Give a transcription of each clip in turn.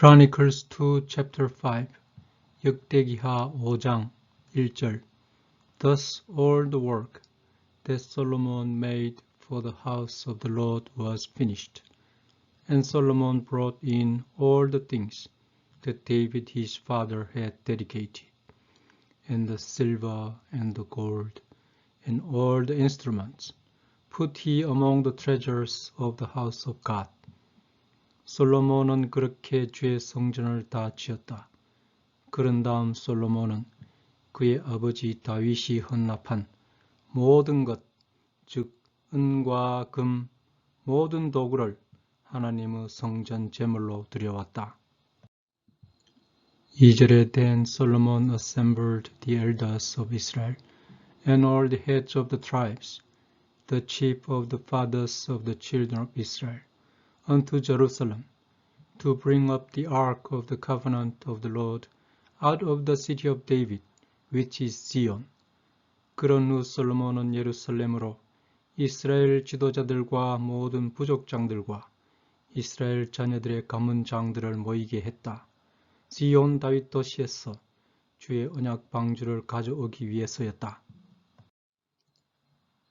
Chronicles 2 chapter 5 역대기하 5장 1절 Thus all the work that Solomon made for the house of the Lord was finished. And Solomon brought in all the things that David his father had dedicated, and the silver and the gold, and all the instruments, put he among the treasures of the house of God. 솔로몬은 그렇게 주의 성전을 다 지었다. 그런 다음 솔로몬은 그의 아버지 다윗이 헌납한 모든 것, 즉 은과 금, 모든 도구를 하나님의 성전 제물로 드려왔다. 2절에 Then Solomon assembled the elders of Israel and all the heads of the tribes, the chief of the fathers of the children of Israel, unto Jerusalem, to bring up the ark of the covenant of the Lord out of the city of David, which is Zion. 그런 후 솔로몬은 예루살렘으로 이스라엘 지도자들과 모든 부족장들과 이스라엘 자녀들의 가문 장들을 모이게 했다. 지온 다윗 도시에서 주의 언약 방주를 가져오기 위해서였다.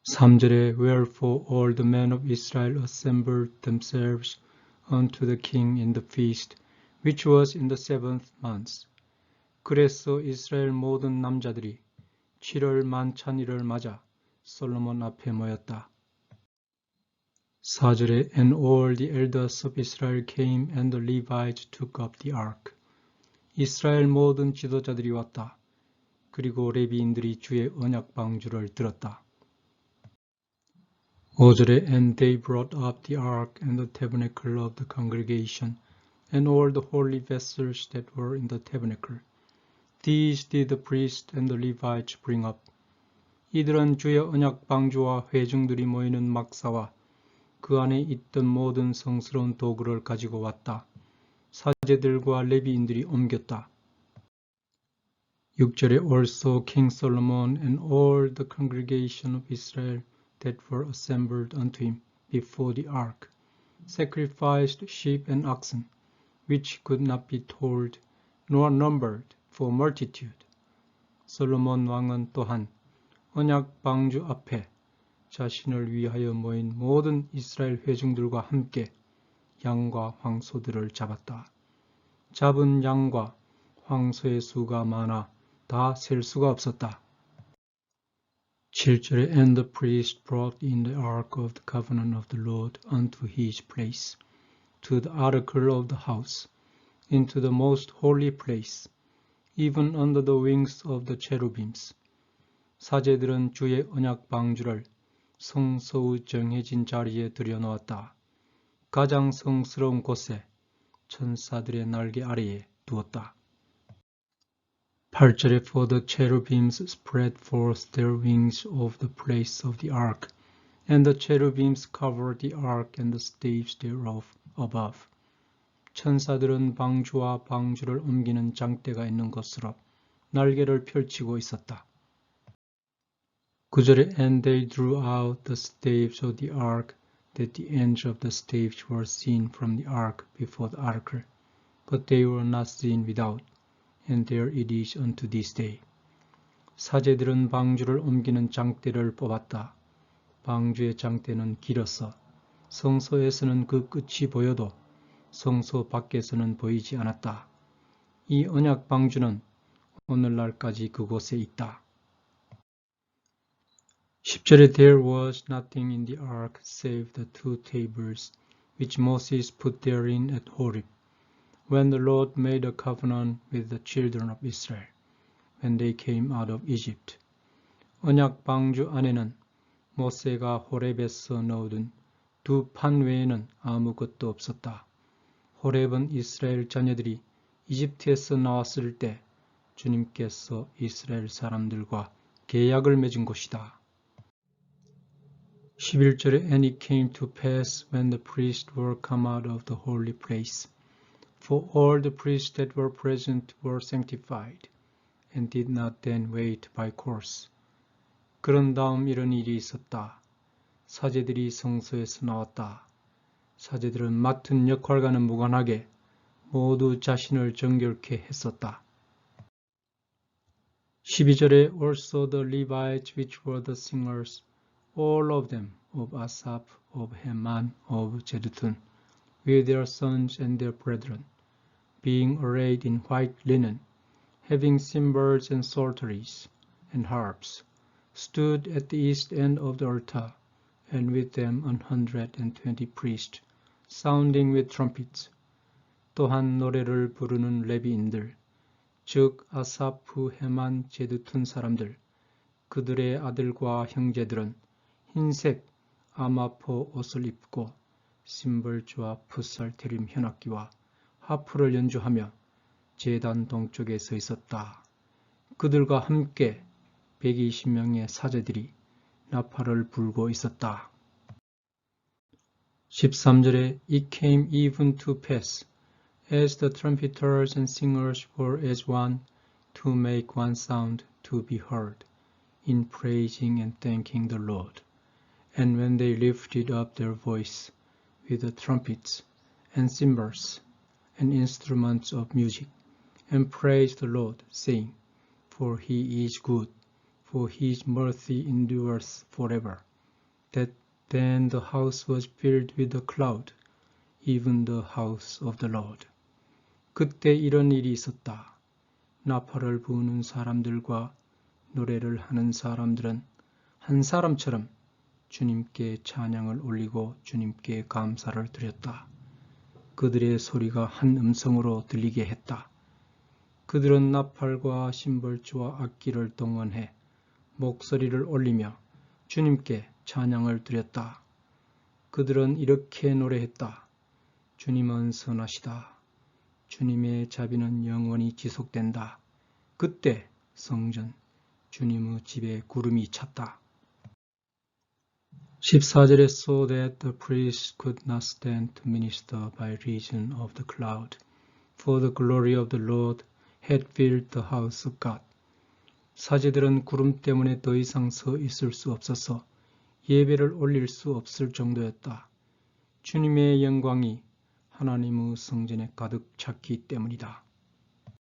3절에 Wherefore all the men of Israel assembled themselves unto the king in the feast, which was in the seventh month. 그래서 이스라엘 모든 남자들이 7월 만찬일을 맞아 솔로몬 앞에 모였다. 4절에 And all the elders of Israel came and the Levites took up the ark. 이스라엘 모든 지도자들이 왔다. 그리고 레비인들이 주의 언약 방주를 들었다. 5절에 And they brought up the ark and the tabernacle of the congregation and all the holy vessels that were in the tabernacle. These did the priest and the Levites bring up. 이들은 주의 언약 방주와 회중들이 모이는 막사와 그 안에 있던 모든 성스러운 도구를 가지고 왔다. 사제들과 레비인들이 옮겼다. 6절에 Also King Solomon and all the congregation of Israel that were assembled unto him before the ark sacrificed sheep and oxen, which could not be told nor numbered for multitude. 솔로몬 왕은 또한 언약 방주 앞에 자신을 위하여 모인 모든 이스라엘 회중들과 함께 양과 황소들을 잡았다. 잡은 양과 황소의 수가 많아 다 셀 수가 없었다. 7절에 And the priest brought in the ark of the covenant of the Lord unto his place, to the article of the house, into the most holy place, even under the wings of the cherubims. 사제들은 주의 언약 방주를 성소의 정해진 자리에 들여놓았다. 가장 성스러운 곳에 천사들의 날개 아래에 두었다. 8절에 For the cherubims spread forth their wings of the place of the ark, and the cherubims covered the ark and the staves thereof above. 천사들은 방주와 방주를 옮기는 장대가 있는 곳으로 날개를 펼치고 있었다. 9절에 And they drew out the staves of the ark, that the ends of the staves were seen from the ark before the ark, but they were not seen without. And there it is unto this day. 사제들은 방주를 옮기는 장대를 뽑았다. 방주의 장대는 길어서 성소에서는 그 끝이 보여도 성소 밖에서는 보이지 않았다. 이 언약 방주는 오늘날까지 그곳에 있다. 10절에 There was nothing in the ark save the two tables which Moses put therein at Horeb. When the Lord made a covenant with the children of Israel when they came out of Egypt. 언약 방주 안에는 모세가 호렙에서 넣어둔 두 판 외에는 아무것도 없었다. 호렙은 이스라엘 자녀들이 이집트에서 나왔을 때 주님께서 이스라엘 사람들과 계약을 맺은 곳이다. 11절에 And it came to pass when the priests were come out of the holy place For all the priests that were present were sanctified, and did not then wait by course. 그런 다음 이런 일이 있었다. 사제들이 성소에서 나왔다. 사제들은 맡은 역할과는 무관하게 모두 자신을 정결케 했었다. 12절에 also the Levites which were the singers, all of them of Asaph, of Heman, of Jeduthun, with their sons and their brethren, being arrayed in white linen, having cymbals and psalteries and harps, stood at the east end of the altar, and with them an hundred and twenty priests, sounding with trumpets. 또한 노래를 부르는 레비인들, 즉 아사프, 헤만, 제두툰 사람들, 그들의 아들과 형제들은 흰색 아마포 옷을 입고 심벌주와 풋살테림 현악기와 하프를 연주하며 제단 동쪽에 서 있었다. 그들과 함께 120명의 사제들이 나팔을 불고 있었다. 13절에 It came even to pass as the trumpeters and singers were as one to make one sound to be heard in praising and thanking the Lord. And when they lifted up their voice with the trumpets and cymbals and instruments of music and praised the Lord, saying, For he is good, for his mercy endures forever. That then the house was filled with a cloud, even the house of the Lord. 그때 이런 일이 있었다. 나팔을 부는 사람들과 노래를 하는 사람들은 한 사람처럼 주님께 찬양을 올리고 주님께 감사를 드렸다. 그들의 소리가 한 음성으로 들리게 했다. 그들은 나팔과 심벌주와 악기를 동원해 목소리를 올리며 주님께 찬양을 드렸다. 그들은 이렇게 노래했다. 주님은 선하시다. 주님의 자비는 영원히 지속된다. 그때 성전 주님의 집에 구름이 찼다. 14절에 so that the priests could not stand to minister by reason of the cloud, for the glory of the Lord had filled the house of God. 사제들은 구름 때문에 더 이상 서 있을 수 없어서 예배를 올릴 수 없을 정도였다. 주님의 영광이 하나님의 성전에 가득 찼기 때문이다.